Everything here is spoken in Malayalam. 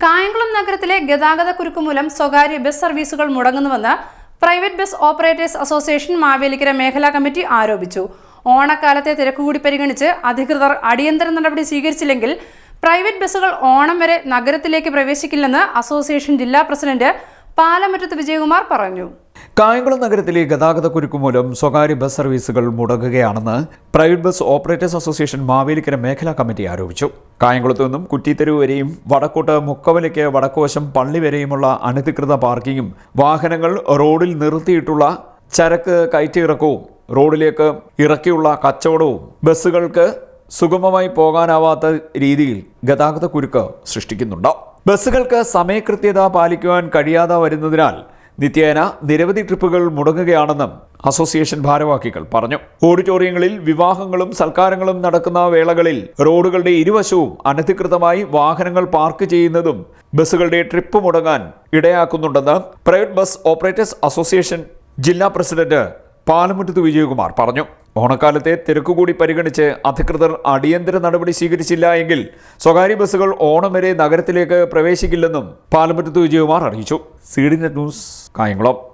കായംകുളം നഗരത്തിലെ ഗതാഗത കുരുക്ക് മൂലം സ്വകാര്യ ബസ് സർവീസുകൾ മുടങ്ങുന്നുവെന്ന് private bus operators association Mavelikkara മേഖലാ കമ്മിറ്റി ആരോപിച്ചു. ഓണക്കാലത്തെ തിരക്കുകൂടി പരിഗണിച്ച് അധികൃതർ അടിയന്തര നടപടി സ്വീകരിച്ചില്ലെങ്കിൽ പ്രൈവറ്റ് ബസ്സുകൾ ഓണം വരെ നഗരത്തിലേക്ക് പ്രവേശിക്കില്ലെന്ന് അസോസിയേഷൻ ജില്ലാ പ്രസിഡന്റ് പാലമറ്റത്ത് വിജയകുമാർ പറഞ്ഞു. കായംകുളം നഗരത്തിലെ ഗതാഗതക്കുരുക്ക് മൂലം സ്വകാര്യ ബസ് സർവീസുകൾ മുടങ്ങുകയാണെന്ന് private bus operators association Mavelikkara മേഖലാ കമ്മിറ്റി ആരോപിച്ചു. കായംകുളത്തു നിന്നും കുറ്റിത്തെരുവ് വരെയും വടക്കോട്ട് മുക്കവലയ്ക്ക് വടക്കുവശം പള്ളി വരെയുമുള്ള അനധികൃത പാർക്കിങ്ങും വാഹനങ്ങൾ റോഡിൽ നിർത്തിയിട്ടുള്ള ചരക്ക് കയറ്റിയിറക്കവും റോഡിലേക്ക് ഇറക്കിയുള്ള കച്ചവടവും ബസ്സുകൾക്ക് സുഗമമായി പോകാനാവാത്ത രീതിയിൽ ഗതാഗതക്കുരുക്ക് സൃഷ്ടിക്കുന്നുണ്ട്. ബസ്സുകൾക്ക് സമയകൃത്യത പാലിക്കുവാൻ കഴിയാതെ വരുന്നതിനാൽ നിത്യേന നിരവധി ട്രിപ്പുകൾ മുടങ്ങുകയാണെന്നും അസോസിയേഷൻ ഭാരവാഹികൾ പറഞ്ഞു. ഓഡിറ്റോറിയങ്ങളിൽ വിവാഹങ്ങളും സൽക്കാരങ്ങളും നടക്കുന്ന വേളകളിൽ റോഡുകളുടെ ഇരുവശവും അനധികൃതമായി വാഹനങ്ങൾ പാർക്ക് ചെയ്യുന്നതും ബസ്സുകളുടെ ട്രിപ്പ് മുടങ്ങാൻ ഇടയാക്കുന്നുണ്ടെന്ന് പ്രൈവറ്റ് ബസ് ഓപ്പറേറ്റേഴ്സ് അസോസിയേഷൻ ജില്ലാ പ്രസിഡന്റ് പാലമുറ്റത്ത് വിജയകുമാർ പറഞ്ഞു ഓണക്കാലത്തെ തിരക്കുകൂടി പരിഗണിച്ച് അധികൃതർ അടിയന്തര നടപടി സ്വീകരിച്ചില്ല എങ്കിൽ സ്വകാര്യ ബസ്സുകൾ ഓണം വരെ നഗരത്തിലേക്ക് പ്രവേശിക്കില്ലെന്നും പാലമുറ്റത്ത് വിജയകുമാർ അറിയിച്ചു. സീഡിനെറ്റ് ന്യൂസ് കായംകുളം.